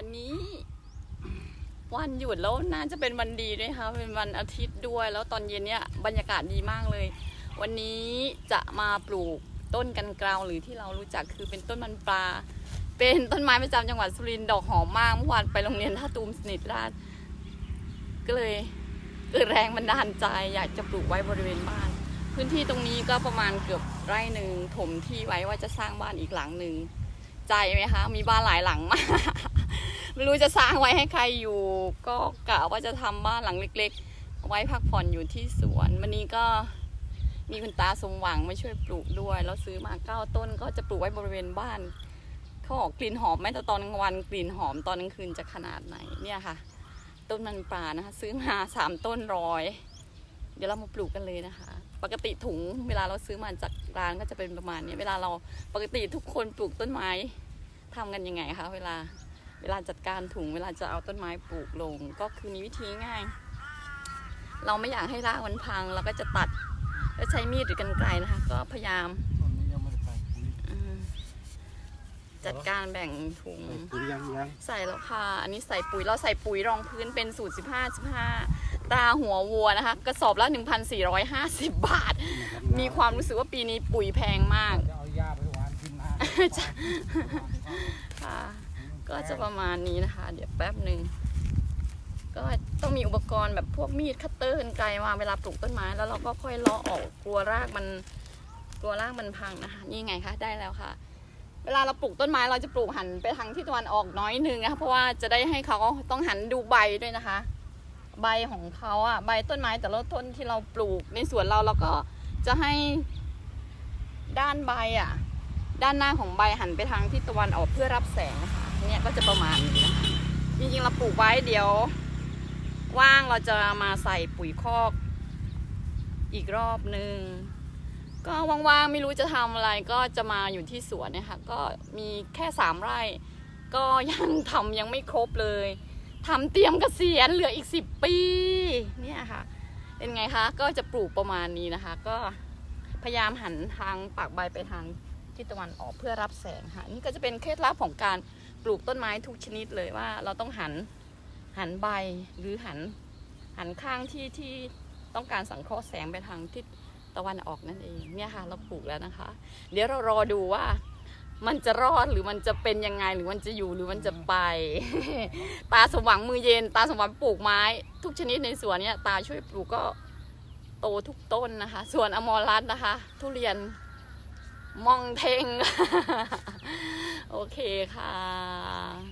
วันนี้ วันหยุดแล้วน่าจะเป็นวันดีด้วยค่ะเป็นวันอาทิตย์ด้วย แล้วตอนเย็นเนี่ยบรรยากาศดีมากเลย วันนี้จะมาปลูกต้นกันกลาหรือที่เรารู้จักคือเป็นต้นมันปลา เป็นต้นไม้ประจำจังหวัดสุรินทร์ดอกหอมมากเมื่อวานไปโรงเรียนท่าตูมสนิทราชก็เลยเกิดแรงบันดาลใจอยากจะปลูกไว้บริเวณบ้าน พื้นที่ตรงนี้ก็ประมาณเกือบไร่หนึ่งถมที่ไว้ว่าจะสร้างบ้านอีกหลังหนึ่งใจไหมคะ มีบ้านหลายหลังมาก ไม่รู้จะสร้างไว้ให้ใครอยู่ ก็กะว่าจะทำบ้านหลังเล็ก ๆ เอาไว้พักผ่อนอยู่ที่สวนวันนี้ก็มีคุณตาสมหวังมาช่วยปลูกด้วย แล้วซื้อมาเก้าต้นก็จะปลูกไว้บริเวณบ้านเขาบอกกลิ่นหอมไหมแต่ตอนกลางวันกลิ่นหอมตอนกลางคืนจะขนาดไหนเนี่ยค่ะ ต้นมันปลานะคะ ซื้อมาสามต้นร้อยเดี๋ยวเรามาปลูกกันเลยนะคะ ปกติถุงเวลาเราซื้อมาจากร้านก็จะเป็นประมาณนี้เวลาเราปกติทุกคนปลูกต้นไม้ทำกันยังไงคะเวลา เวลาจัดการถุงเวลาจะเอาต้นไม้ปลูกลง ก็คือมีวิธีง่าย เราไม่อยากให้รากมันพังเราก็จะตัดแล้วใช้มีดหรือกรรไกรนะคะ ก็พยายามตอนนี้ยังไม่ได้ไปปุ๋ยอืมจัดการแบ่งถุงปุ๋ยยังยังใส่แล้วค่ะ อันนี้ใส่ปุ๋ยเราใส่ปุ๋ยรองพื้นเป็นสูตร 15 15ตราหัววัวนะคะ กระสอบละ 1,450 บาท มีความรู้สึกว่าปีนี้ปุ๋ยแพงมากจะเอายาไปหวานกินนะค่ะ ก็จะประมาณนี้นะคะ เดี๋ยวแป๊บหนึ่งก็ต้องมีอุปกรณ์แบบพวกมีดคัตเตอร์กันไกลมาเวลาปลูกต้นไม้ แล้วเราก็ค่อยเลาะออกกลัวรากมันกลัวรากมันพังนะคะ นี่ไงคะได้แล้วค่ะ เวลาเราปลูกต้นไม้เราจะปลูกหันไปทางที่ตะวันออกน้อยหนึงนะคะเพราะว่าจะได้ให้เขาต้องหันดูใบด้วยนะคะ ใบของเขาอะใบต้นไม้แต่ละต้นที่เราปลูกในสวนเราเราก็จะให้ด้านใบอะด้านหน้าของใบหันไปทางที่ตะวันออกเพื่อรับแสงนะคะ เนี่ยก็จะประมาณนี้นะคะจริงๆเราปลูกไว้เดี๋ยว ว่างเราจะมาใส่ปุ๋ยคอก อีกรอบหนึ่งก็ว่างๆไม่รู้จะทำอะไรก็จะมาอยู่ที่สวนเนี่ยค่ะ ก็มีแค่สามไร่ ก็ยังทำยังไม่ครบเลยทำเตรียมเกษียณเหลืออีกสิบปี เนี่ยค่ะ เป็นไงคะ ก็จะปลูกประมาณนี้นะคะ ก็พยายามหันทางปากใบไปทาง ทิศตะวันออกเพื่อรับแสงค่ะนี่ก็จะเป็นเคล็ดลับของการปลูกต้นไม้ทุกชนิดเลยว่าเราต้องหันหันใบหรือหันหันข้างที่ที่ต้องการสังเคราะห์แสงไปทางทิศตะวันออกนั่นเองเนี่ยค่ะเราปลูกแล้วนะคะ เดี๋ยวเรารอดูว่ามันจะรอดหรือมันจะเป็นยังไงหรือมันจะอยู่หรือมันจะไป ตาสมหวังมือเย็น ตาสมหวังปลูกไม้ ทุกชนิดในสวนเนี่ยตาช่วยปลูกก็โตทุกต้นนะคะ ส่วนอมรรัตน์นะคะ ทุเรียน มองเทง โอเคค่ะ